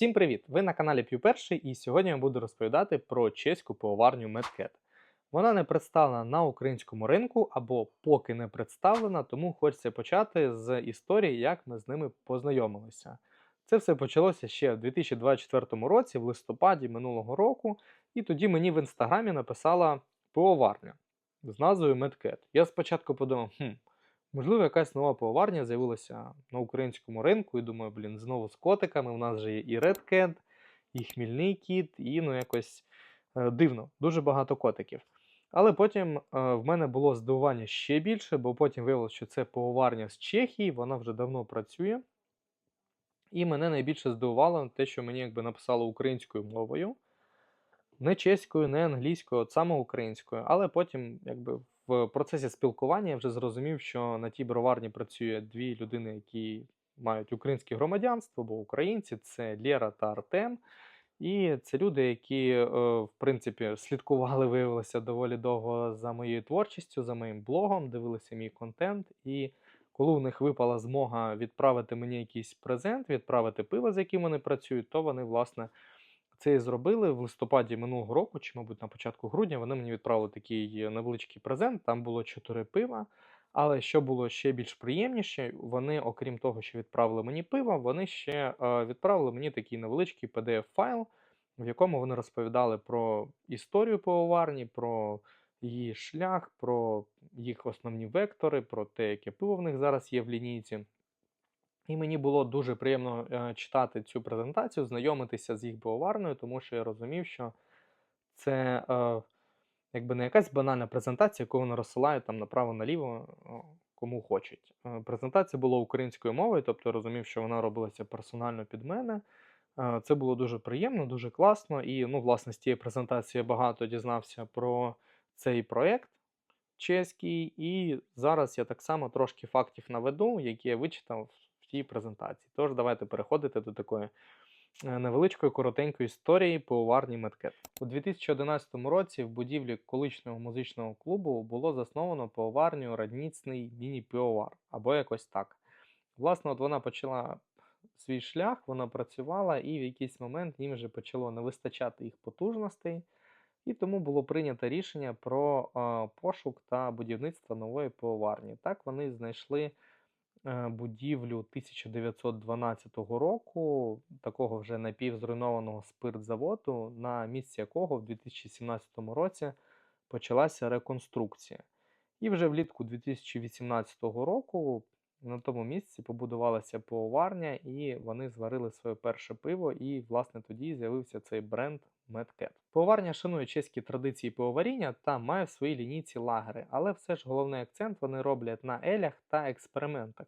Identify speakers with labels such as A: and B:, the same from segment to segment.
A: Всім привіт! Ви на каналі П'ю Перший, і сьогодні я буду розповідати про чеську пивоварню Медкет. Вона не представлена на українському ринку або поки не представлена, тому хочеться почати з історії, як ми з ними познайомилися. Це все почалося ще в 2024 році, в листопаді минулого року, і тоді мені в інстаграмі написала пивоварня з назвою Медкет. Я спочатку подумав, хм, можливо, якась нова пивоварня з'явилася на українському ринку, і думаю, блін, знову з котиками. У нас же є і Red Cat, і Хмільний кіт, і ну якось е, дивно, дуже багато котиків. Але потім е, в мене було здивування ще більше, бо потім виявилося, що це пивоварня з Чехії, вона вже давно працює. І мене найбільше здивувало те, що мені якби написало українською мовою, не чеською, не англійською, от саме українською. Але потім, якби в процесі спілкування я вже зрозумів, що на тій броварні працює дві людини, які мають українське громадянство, бо українці це Лєра та Артем. І це люди, які, е, в принципі, слідкували, виявилося доволі довго за моєю творчістю, за моїм блогом, дивилися мій контент. І коли у них випала змога відправити мені якийсь презент, відправити пиво, з яким вони працюють, то вони, власне, це і зробили в листопаді минулого року, чи, мабуть, на початку грудня, вони мені відправили такий невеличкий презент. Там було чотири пива. Але що було ще більш приємніше, вони, окрім того, що відправили мені пиво, вони ще е, відправили мені такий невеличкий PDF-файл, в якому вони розповідали про історію пивоварні, про її шлях, про їх основні вектори, про те, яке пиво в них зараз є в лінійці. І мені було дуже приємно е, читати цю презентацію, знайомитися з їх пивоварною, тому що я розумів, що це е, якби не якась банальна презентація, яку вони розсилають там направо-наліво, кому хочуть. Е, Презентація була українською мовою, тобто я розумів, що вона робилася персонально під мене. Е, Це було дуже приємно, дуже класно. І, ну, власне, з тієї презентації я багато дізнався про цей проєкт чеський. І зараз я так само трошки фактів наведу, які я вичитав в тій презентації. Тож давайте переходити до такої е, невеличкої коротенької історії пивоварні Медкет. У 2011 році в будівлі колишнього музичного клубу було засновано пивоварню Радніцний міні-пивовар, або якось так. Власне, от вона почала свій шлях, вона працювала, і в якийсь момент їм вже почало не вистачати їх потужностей. І тому було прийнято рішення про е, пошук та будівництво нової пивоварні. Так вони знайшли будівлю 1912 року, такого вже напівзруйнованого спиртзаводу, на місці якого в 2017 році почалася реконструкція. І вже влітку 2018 року на тому місці побудувалася пивоварня, і вони зварили своє перше пиво, і, власне, тоді з'явився цей бренд Medcat. Пивоварня шанує чеські традиції пивоваріння та має в своїй лінійці лагери, але все ж головний акцент вони роблять на елях та експериментах,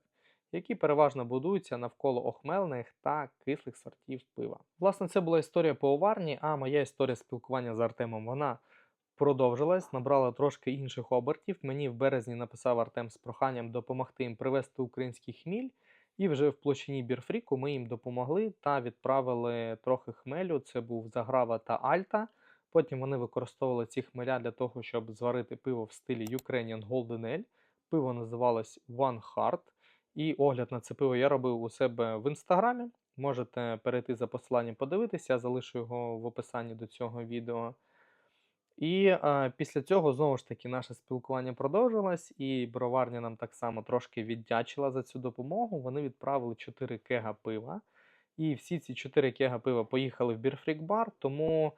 A: які переважно будуються навколо охмельних та кислих сортів пива. Власне, це була історія пивоварні, а моя історія спілкування з Артемом вона продовжилась, набрала трошки інших обертів. Мені в березні написав Артем з проханням допомогти їм привезти український хміль. І вже в площині Бірфріку ми їм допомогли та відправили трохи хмелю. Це був Заграва та Альта. Потім вони використовували ці хмеля для того, щоб зварити пиво в стилі Ukrainian Golden Ale. Пиво називалось One Heart. І огляд на це пиво я робив у себе в інстаграмі. Можете перейти за посиланням подивитися, я залишу його в описанні до цього відео. І е, після цього знову ж таки наше спілкування продовжилось, і броварня нам так само трошки віддячила за цю допомогу. Вони відправили 4 кега пива. І всі ці 4 кега пива поїхали в Бірфрік бар, тому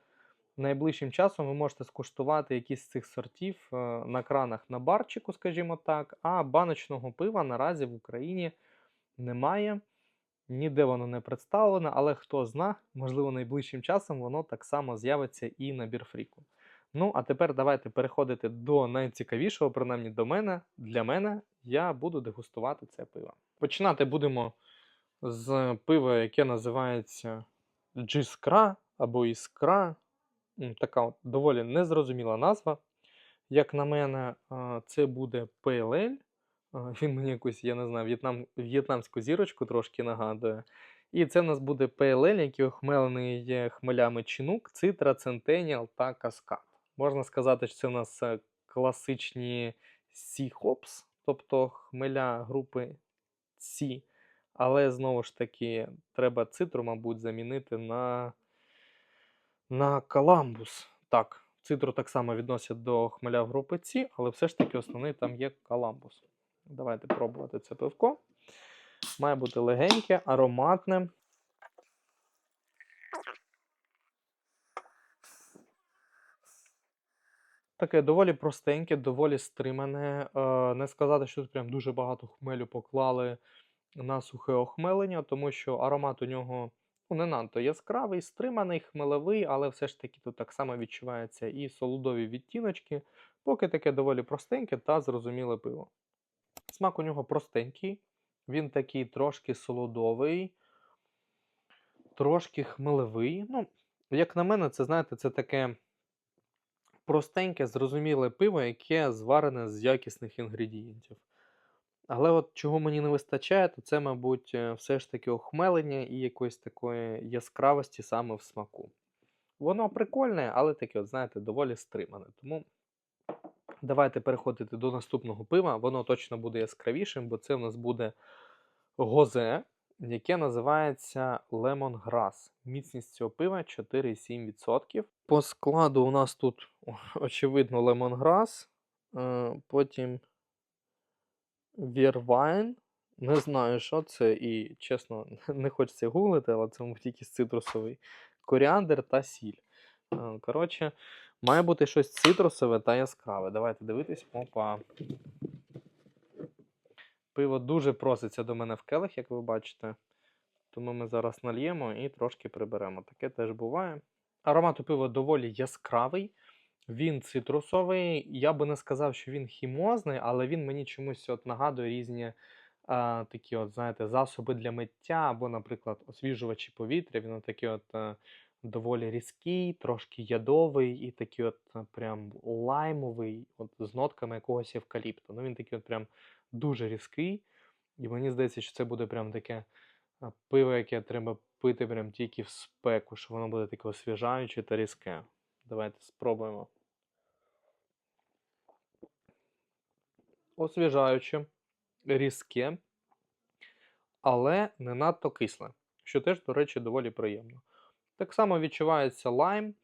A: найближчим часом ви можете скуштувати якісь з цих сортів е, на кранах на барчику, скажімо так. А баночного пива наразі в Україні немає. Ніде воно не представлено, але хто зна, можливо, найближчим часом воно так само з'явиться і на бірфріку. Ну, а тепер давайте переходити до найцікавішого, принаймні до мене. Для мене я буду дегустувати це пиво. Починати будемо з пива, яке називається Джискра або Іскра. Така от доволі незрозуміла назва. Як на мене, це буде PLL. Він мені якусь, я не знаю, в'єтнам, в'єтнамську зірочку трошки нагадує. І це в нас буде PLL, який охмелений є хмелями Чинук, Цитра, Центеніал та Каскад. Можна сказати, що це у нас е, класичні Хопс, тобто хмеля групи Сі. Але знову ж таки, треба цитру, мабуть, замінити на, на каламбус. Так, цитру так само відносять до хмеля групи С, але все ж таки основний там є каламбус. Давайте пробувати це пивко. Має бути легеньке, ароматне. Таке доволі простеньке, доволі стримане. Е, не сказати, що тут прям дуже багато хмелю поклали на сухе охмелення, тому що аромат у нього ну, не надто яскравий, стриманий, хмелевий, але все ж таки тут так само відчувається і солодові відтіночки, поки таке доволі простеньке та зрозуміле пиво. Смак у нього простенький, він такий трошки солодовий, трошки хмелевий. Ну, як на мене, це знаєте, це таке простеньке, зрозуміле пиво, яке зварене з якісних інгредієнтів. Але от чого мені не вистачає, то це, мабуть, е, все ж таки охмелення і якоїсь такої яскравості саме в смаку. Воно прикольне, але таке, от, знаєте, доволі стримане. Тому давайте переходити до наступного пива. Воно точно буде яскравішим, бо це в нас буде гозе, яке називається Lemongrass. Міцність цього пива 4,7%. По складу у нас тут, очевидно, Lemongrass, е, потім Вірвайн. Не знаю, що це, і чесно, не хочеться гуглити, але це мабуть якийсь цитрусовий. Коріандр та сіль. Е, Коротше, має бути щось цитрусове та яскраве. Давайте дивитись. Опа. Пиво дуже проситься до мене в келих, як ви бачите. Тому ми зараз нальємо і трошки приберемо. Таке теж буває. Аромат у пива доволі яскравий. Він цитрусовий. Я би не сказав, що він хімозний, але він мені чомусь от нагадує різні а, такі, от, знаєте, засоби для миття, або, наприклад, освіжувачі повітря. Він такий от е, доволі різкий, трошки ядовий і такий от е, прям лаймовий, от з нотками якогось евкаліпту. Ну він такий от прям дуже різкий. І мені здається, що це буде прям таке пиво, яке треба пити прям тільки в спеку, що воно буде таке освіжаюче та різке. Давайте спробуємо. Освіжаюче, різке, але не надто кисле, що теж, до речі, доволі приємно. Так само відчувається лайм,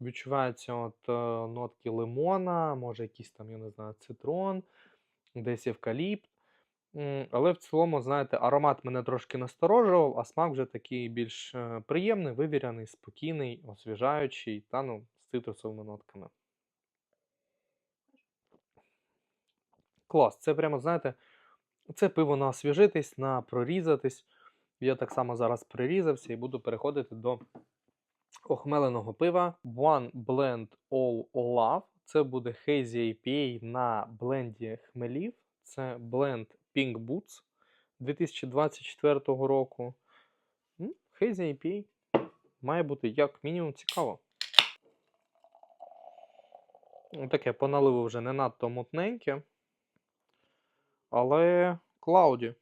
A: відчуваються от, е, нотки лимона, може якийсь там, я не знаю, цитрон, десь евкаліпт. Але в цілому, знаєте, аромат мене трошки насторожував, а смак вже такий більш е, приємний, вивіряний, спокійний, освіжаючий та ну, з цитрусовими нотками. Клас, це прямо, знаєте, це пиво на освіжитись, на прорізатись. Я так само зараз прирізався і буду переходити до охмеленого пива One Blend All Love. Це буде Hazy IPA на бленді хмелів. Це бленд Pink Boots 2024 року. Hazy IPA має бути як мінімум цікаво. Таке по наливу вже не надто мутненьке. Але Клауді.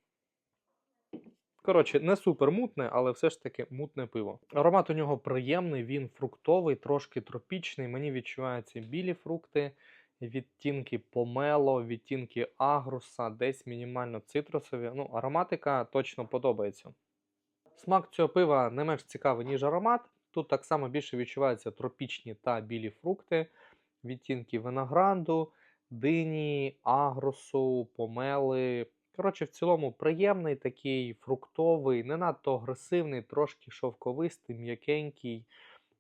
A: Коротше, не супер мутне, але все ж таки мутне пиво. Аромат у нього приємний, він фруктовий, трошки тропічний. Мені відчуваються білі фрукти, відтінки помело, відтінки агруса, десь мінімально цитрусові. Ну, ароматика точно подобається. Смак цього пива не менш цікавий, ніж аромат. Тут так само більше відчуваються тропічні та білі фрукти, відтінки винограду, дині, агрусу, помели. Коротше, в цілому приємний такий фруктовий, не надто агресивний, трошки шовковистий, м'якенький.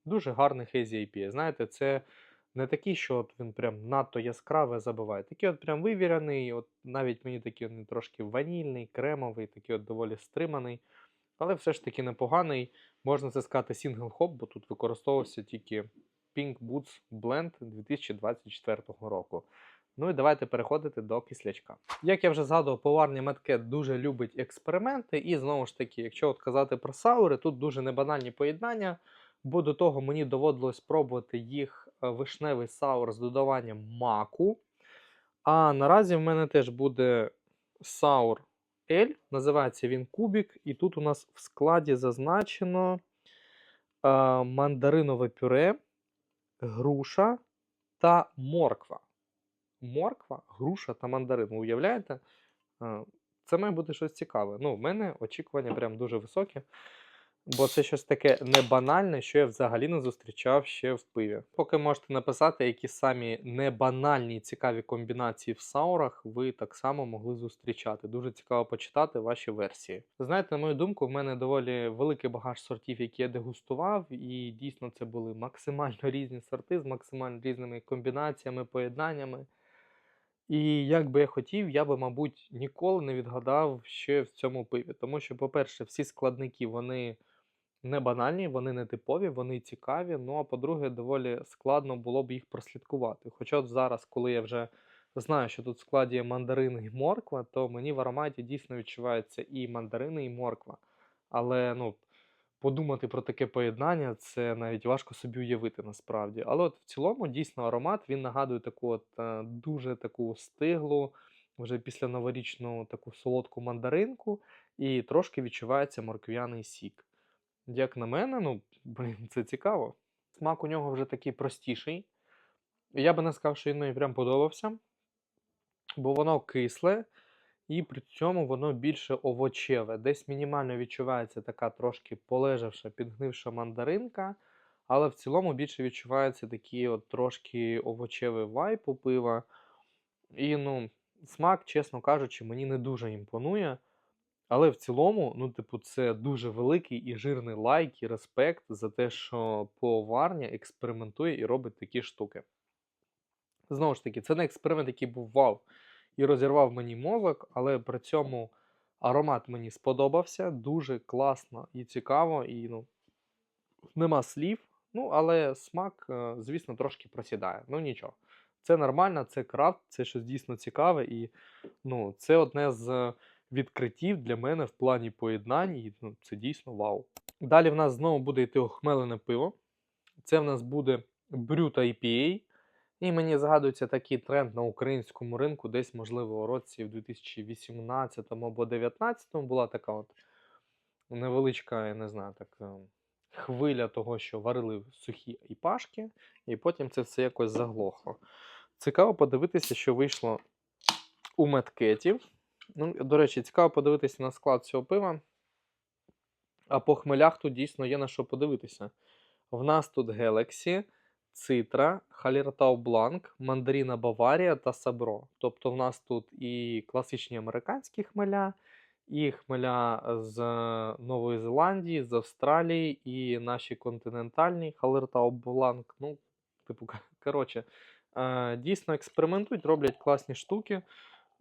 A: Дуже гарний Hazy IPA. Знаєте, це не такий, що от він прям надто яскравий забиває. Такий от прям вивірений, от навіть мені такий він трошки ванільний, кремовий, такий от доволі стриманий. Але все ж таки непоганий. Можна це сказати сінгл хоп, бо тут використовувався тільки Pink Boots Blend 2024 року. Ну і давайте переходити до кислячка. Як я вже згадував, поварня Медкет дуже любить експерименти, і знову ж таки, якщо от казати про саури, тут дуже небанальні поєднання, бо до того мені доводилось пробувати їх вишневий саур з додаванням маку. А наразі в мене теж буде саур L, називається він Кубік, і тут у нас в складі зазначено е, мандаринове пюре, груша та морква. Морква, груша та мандарин. Ви уявляєте? Е, це має бути щось цікаве. Ну, в мене очікування прям дуже високі. Бо це щось таке не банальне, що я взагалі не зустрічав ще в пиві. Поки можете написати, які самі не банальні і цікаві комбінації в саурах ви так само могли зустрічати. Дуже цікаво почитати ваші версії. Знаєте, на мою думку, в мене доволі великий багаж сортів, які я дегустував, і дійсно це були максимально різні сорти з максимально різними комбінаціями, поєднаннями. І як би я хотів, я би, мабуть, ніколи не відгадав ще в цьому пиві. Тому що, по-перше, всі складники вони не банальні, вони не типові, вони цікаві. Ну а по-друге, доволі складно було б їх прослідкувати. Хоча от зараз, коли я вже знаю, що тут в складі є мандарини і морква, то мені в ароматі дійсно відчувається і мандарини, і морква. Але ну, подумати про таке поєднання, це навіть важко собі уявити насправді. Але от в цілому дійсно аромат він нагадує таку от е, дуже таку стиглу, вже після новорічну таку солодку мандаринку, і трошки відчувається морквяний сік. Як на мене, ну, блін, це цікаво. Смак у нього вже такий простіший. Я би не сказав, що він мені прям подобався, бо воно кисле, і при цьому воно більше овочеве. Десь мінімально відчувається така трошки полежавша, підгнивша мандаринка, але в цілому більше відчувається такий от трошки овочевий вайп у пива. І ну, смак, чесно кажучи, мені не дуже імпонує. Але в цілому, ну, типу, це дуже великий і жирний лайк і респект за те, що поварня експериментує і робить такі штуки. Знову ж таки, це не експеримент, який був вау і розірвав мені мозок, але при цьому аромат мені сподобався. Дуже класно і цікаво, і ну, нема слів. Ну, але смак, е, звісно, трошки просідає. Ну нічого. Це нормально, це крафт, це щось дійсно цікаве, і ну, це одне з відкриттів для мене в плані поєднань, і ну, це дійсно вау. Далі в нас знову буде йти охмелене пиво. Це в нас буде Brut IPA. І мені згадується такий тренд на українському ринку, десь, можливо, у році в 2018 або 2019 була така от невеличка, я не знаю, так, е, хвиля того, що варили сухі іпашки, і потім це все якось заглохло. Цікаво подивитися, що вийшло у медкетів. Ну, до речі, цікаво подивитися на склад цього пива. А по хмелях тут дійсно є на що подивитися. В нас тут Galaxy, Цитра, Халіртау Бланк, Мандаріна Баварія та Сабро. Тобто в нас тут і класичні американські хмеля, і хмеля з Нової Зеландії, з Австралії, і наші континентальні Халіртау Бланк. Ну, типу, коротше, е, дійсно експериментують, роблять класні штуки.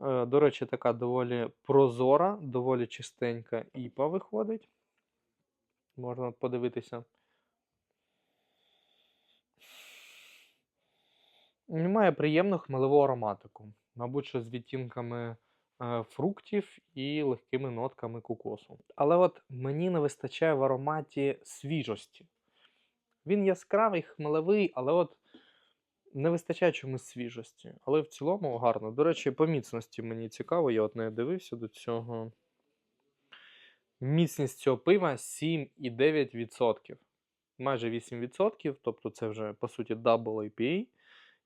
A: Е, До речі, така доволі прозора, доволі чистенька іпа виходить. Можна подивитися. Немає приємну хмелеву ароматику. Мабуть, що з відтінками е, фруктів і легкими нотками кокосу. Але от мені не вистачає в ароматі свіжості. Він яскравий, хмелевий, але от не вистачає чомусь свіжості. Але в цілому гарно. До речі, по міцності мені цікаво, я от не дивився до цього. Міцність цього пива 7,9%. Майже 8%, тобто це вже, по суті, Double IPA.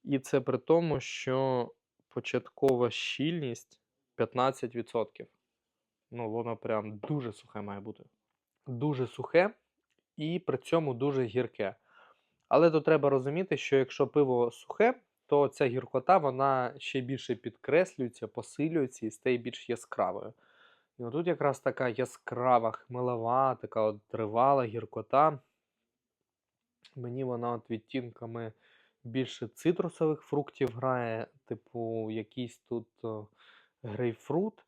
A: І це при тому, що початкова щільність 15%. Ну, воно прям дуже сухе має бути. Дуже сухе і при цьому дуже гірке. Але тут треба розуміти, що якщо пиво сухе, то ця гіркота вона ще більше підкреслюється, посилюється і стає більш яскравою. І отут якраз така яскрава, хмелева, така от тривала гіркота. Мені вона от відтінками більше цитрусових фруктів грає, типу якийсь тут грейпфрут,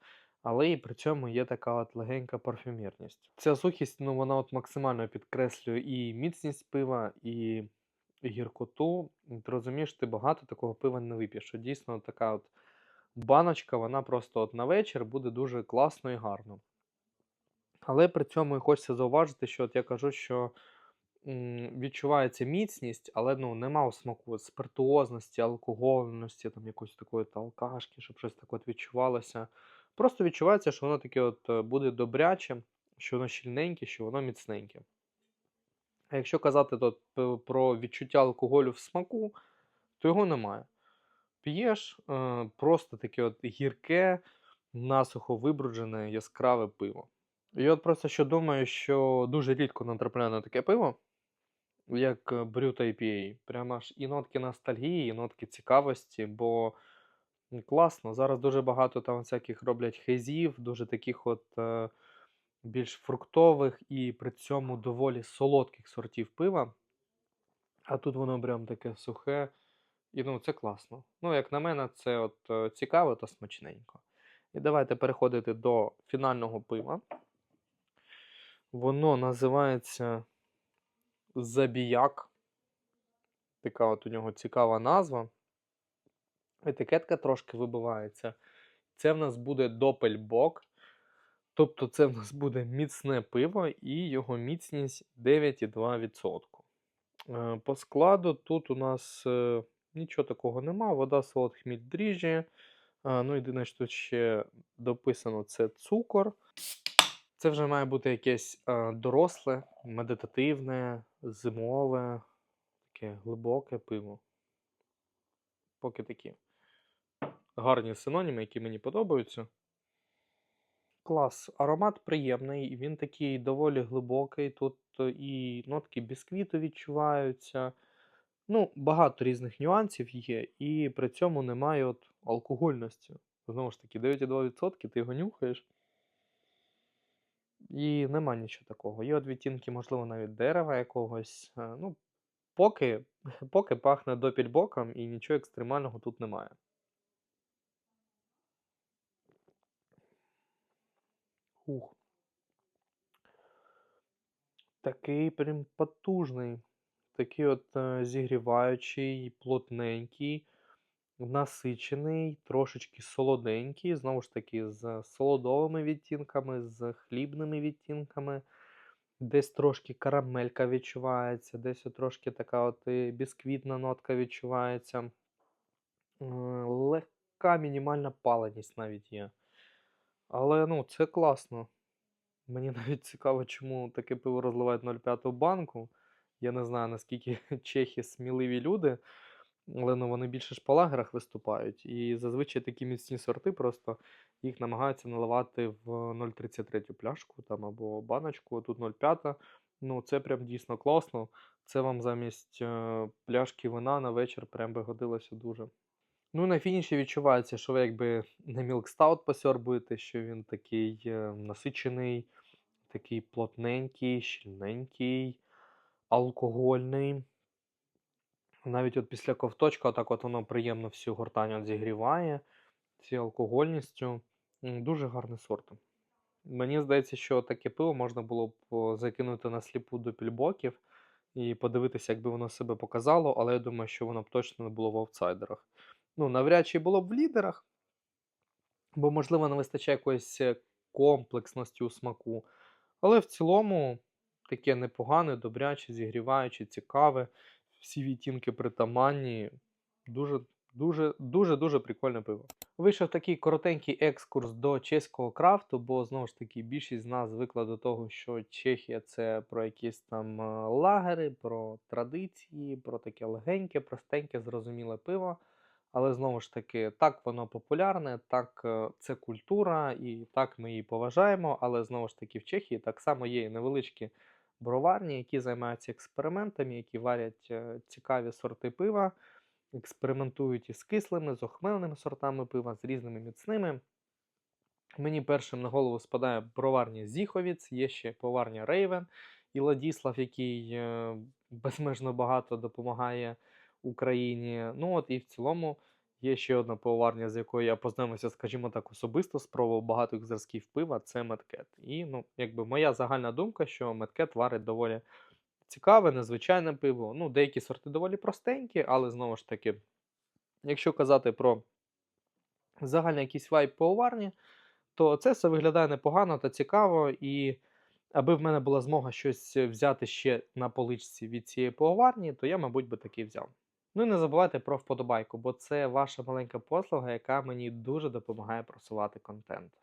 A: але і при цьому є така от легенька парфюмерність. Ця сухість, ну вона от максимально підкреслює і міцність пива, і гіркоту. Ти розумієш, ти багато такого пива не вип'єш. Що дійсно така от баночка, вона просто от на вечір буде дуже класно і гарно. Але при цьому хочеться зауважити, що от я кажу, що відчувається міцність, але ну, нема смаку спиртуозності, алкогольності, там якоїсь такої от алкашки, щоб щось таке відчувалося. Просто відчувається, що воно таке от е, буде добряче, що воно щільненьке, що воно міцненьке. А якщо казати тут про відчуття алкоголю в смаку, то його немає. П'єш е, просто таке от гірке, насухо вибруджене яскраве пиво. І от просто що думаю, що дуже рідко натрапляю на таке пиво, як е, Brut IPA. Прямо аж і нотки ностальгії, і нотки цікавості, бо класно. Зараз дуже багато там всяких роблять хейзів, дуже таких от е, більш фруктових і при цьому доволі солодких сортів пива. А тут воно прям таке сухе. І ну, це класно. Ну, як на мене, це от е, цікаво та смачненько. І давайте переходити до фінального пива. Воно називається Забіяк. Така от у нього цікава назва. Етикетка трошки вибивається. Це в нас буде Допельбок. Тобто це в нас буде міцне пиво і його міцність 9,2%. Е, По складу тут у нас е, нічого такого нема. Вода, солод, хміль, дріжджі. Е, Ну, єдине, що тут ще дописано, це цукор. Це вже має бути якесь доросле, медитативне, зимове, таке глибоке пиво. Поки такі гарні синоніми, які мені подобаються. Клас. Аромат приємний, він такий доволі глибокий. Тут е, і нотки бісквіту відчуваються. Ну, багато різних нюансів є, і при цьому немає от алкогольності. Знову ж таки, 9,2% ти його нюхаєш. І нема нічого такого. Є от відтінки, можливо, навіть дерева якогось. е, Ну, поки, поки пахне допільбоком і нічого екстремального тут немає. Ух. Такий прям потужний. Такий от е, зігріваючий, плотненький, насичений, трошечки солоденький. Знову ж таки, з солодовими відтінками, з хлібними відтінками. Десь трошки карамелька відчувається, десь трошки така от бісквітна нотка відчувається. Е, Легка мінімальна паленість навіть є. Але ну, це класно. Мені навіть цікаво, чому таке пиво розливають 0,5 банку. Я не знаю, наскільки чехи сміливі люди, але ну, вони більше ж по лагерах виступають. І зазвичай такі міцні сорти просто їх намагаються наливати в 0,33 пляшку там, або баночку, а тут 0,5. Ну, це прям дійсно класно. Це вам замість е, пляшки вина на вечір прям би годилося дуже. Ну, на фініші відчувається, що ви якби не Stout посьорбуєте, що він такий е, насичений, такий плотненький, щільненький, алкогольний. Навіть от після ковточка, так от воно приємно всю гортань зігріває цією алкогольністю. Дуже гарний сорт. Мені здається, що таке пиво можна було б закинути на сліпу до пільбоків і подивитися, як би воно себе показало, але я думаю, що воно б точно не було в аутсайдерах. Ну, навряд чи було б в лідерах, бо, можливо, не вистачає якоїсь е, комплексності у смаку. Але в цілому таке непогане, добряче, зігріваюче, цікаве. Всі відтінки притаманні. Дуже, дуже, дуже, дуже прикольне пиво. Вийшов такий коротенький екскурс до чеського крафту, бо знову ж таки більшість з нас звикла до того, що Чехія це про якісь там е, лагери, про традиції, про таке легеньке, простеньке, зрозуміле пиво. Але знову ж таки, так воно популярне, так е, це культура, і так ми її поважаємо. Але знову ж таки, в Чехії так само є і невеличкі броварні, які займаються експериментами, які варять е, цікаві сорти пива, експериментують із кислими, з охмеленими сортами пива, з різними міцними. Мені першим на голову спадає броварня Зіховіц, є ще поварня Рейвен і Ладіслав, який е, безмежно багато допомагає Україні. Ну от і в цілому є ще одна пивоварня, з якою я познайомився, скажімо так, особисто, спробував багато зразків пива, це Медкет. І ну, якби моя загальна думка, що Медкет варить доволі цікаве, незвичайне пиво. Ну, деякі сорти доволі простенькі, але знову ж таки, якщо казати про загальний якийсь вайб пивоварні, то це все виглядає непогано та цікаво. І аби в мене була змога щось взяти ще на поличці від цієї пивоварні, то я, мабуть, би таки взяв. Ну і не забувайте про вподобайку, бо це ваша маленька послуга, яка мені дуже допомагає просувати контент.